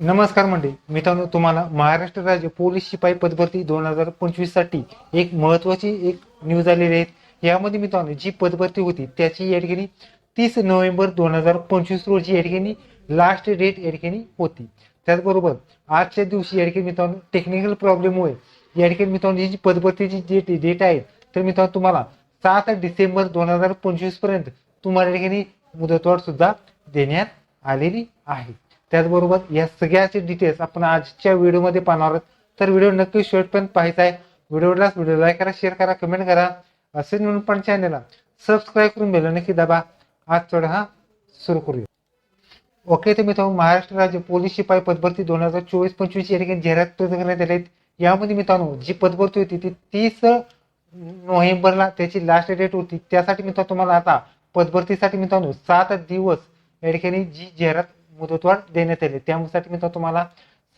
नमस्कार मंडळी मित्रांनो तुम्हाला महाराष्ट्र राज्य पोलीस शिपाई पदभरती दोन हजार पंचवीससाठी एक महत्वाची एक न्यूज आलेली आहे. यामध्ये मित्रांनो जी पदभरती होती त्याची या ठिकाणी तीस नोव्हेंबर दोन हजार पंचवीस रोजी या ठिकाणी लास्ट डेट या ठिकाणी होती. त्याचबरोबर आजच्या दिवशी या ठिकाणी मित्रांनो टेक्निकल प्रॉब्लेममुळे या ठिकाणी मित्रांनो जी पदभरतीची जे डेट आहे तर मित्रांनो तुम्हाला सात डिसेंबर दोन हजार पंचवीसपर्यंत तुम्हाला या ठिकाणी मुदतवाढ सुद्धा देण्यात आलेली आहे. त्याचबरोबर या सगळ्याचे डिटेल्स आपण आजच्या व्हिडिओमध्ये पाहणार आहोत. तर व्हिडिओ नक्की शेवटपर्यंत पाहायचा आहे. व्हिडिओला व्हिडिओ लाईक करा शेअर करा कमेंट करा. असे म्हणून पण चॅनलला सबस्क्राईब करून बेल नक्की दाबा. आज थोडा हा सुरू करूया. ओके तर मित्रांनो महाराष्ट्र राज्य पोलीस शिपाई पदभरती दोन हजार चोवीस पंचवीस या ठिकाणी जाहिरात प्रसिद्ध करण्यात आले आहेत. यामध्ये मित्रांनो जी पदभरती होती ती तीस नोव्हेंबरला त्याची लास्ट डेट होती. त्यासाठी मित्रांनो तुम्हाला आता पदभरतीसाठी मित्रांनो सात दिवस या ठिकाणी जी जाहिरात मुदतवाढ देण्यात आली. त्यासाठी मित्रांनो तुम्हाला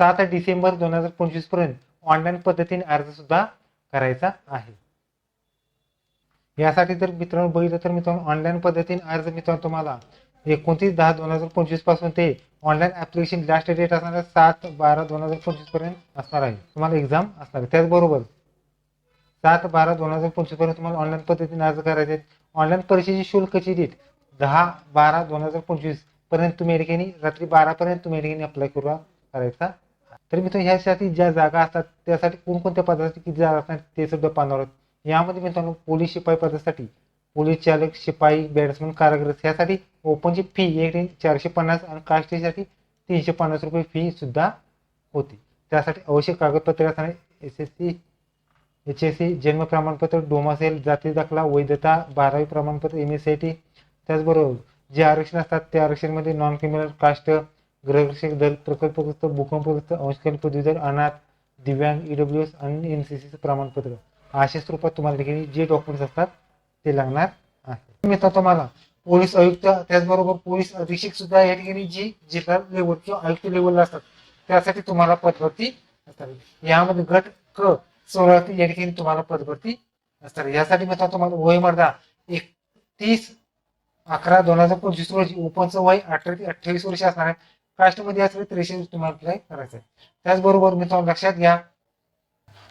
सात डिसेंबर दोन हजार पंचवीसपर्यंत ऑनलाईन पद्धतीने अर्ज सुद्धा करायचा आहे. यासाठी जर मित्रांनो बघितलं तर मित्रांनो ऑनलाईन पद्धतीने अर्ज मित्रांनो तुम्हाला एकोणतीस दहा दोन हजार पंचवीसपासून ते ऑनलाईन ऍप्लिकेशन लास्ट डेट असणार सात बारा दोन हजार पंचवीसपर्यंत असणार आहे. तुम्हाला एक्झाम असणार आहे. त्याचबरोबर सात बारा दोन हजार पंचवीसपर्यंत तुम्हाला ऑनलाईन पद्धतीने अर्ज करायचे आहेत. ऑनलाईन परीक्षेची शुल्कची डेट दहा बारा दोन हजार पंचवीस पर्यंत तुम्ही या ठिकाणी रात्री बारा पर्यंत तुम्ही या ठिकाणी अप्लाय करू करायचा. तर मित्रांनो ह्यासाठी ज्या जागा असतात त्यासाठी कोणकोणत्या पदासाठी किती जागा असतात ते सुद्धा पाहणार आहोत. यामध्ये मित्रांनो पोलीस शिपाई पदासाठी पोलीस चालक शिपाई बॅट्समन कारागृह यासाठी ओपनची फी एक चारशे पन्नास आणि कास्टसाठी तीनशे पन्नास रुपये फी सुद्धा होती. त्यासाठी आवश्यक कागदपत्रे असणारे S S C H S C जन्म प्रमाणपत्र डोमासेल जाती दाखला वैधता बारावी प्रमाणपत्र M S C I T त्याचबरोबर जे आरक्षण असतात त्या आरक्षणमध्ये नॉन क्रिमिनल कास्ट ग्रहरक्षक दल प्रकल्पग्रस्त भूकंपग्रस्त अंशकालीन पदवीधर अनाथ दिव्यांग ईडब्ल्यू एस आणि एन सी सीचं प्रमाणपत्र. अशा स्वरूपात तुम्हाला ठिकाणी जे डॉक्युमेंट्स असतात ते लागणार आहे मित्र तुम्हाला पोलीस आयुक्त त्याचबरोबर पोलीस अधीक्षक सुद्धा या ठिकाणी जी जिल्हा लेवल किंवा आयुक्त लेवलला असतात त्यासाठी तुम्हाला पदभरती असतात. यामध्ये गट क सोळा या ठिकाणी तुम्हाला पदभरती असतात. यासाठी मित्र तुम्हाला वय मर्दा एक तीस अकरा दोन हजार पंचवीस रोजी ओपनचं वय अठरा ते अठ्ठावीस वर्ष असणार आहे. कास्टमध्ये असले त्रेचाळीस तुम्हाला अप्लाय करायचं आहे. त्याचबरोबर मित्रांनो लक्षात घ्या.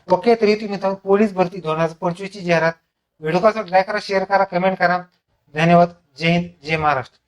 ओके तरी तुम्ही मित्रांनो पोलीस भरती दोन हजार पंचवीसची जाहिरात. व्हिडिओ कसा लाईक करा शेअर करा कमेंट करा. धन्यवाद. जय हिंद जय महाराष्ट्र.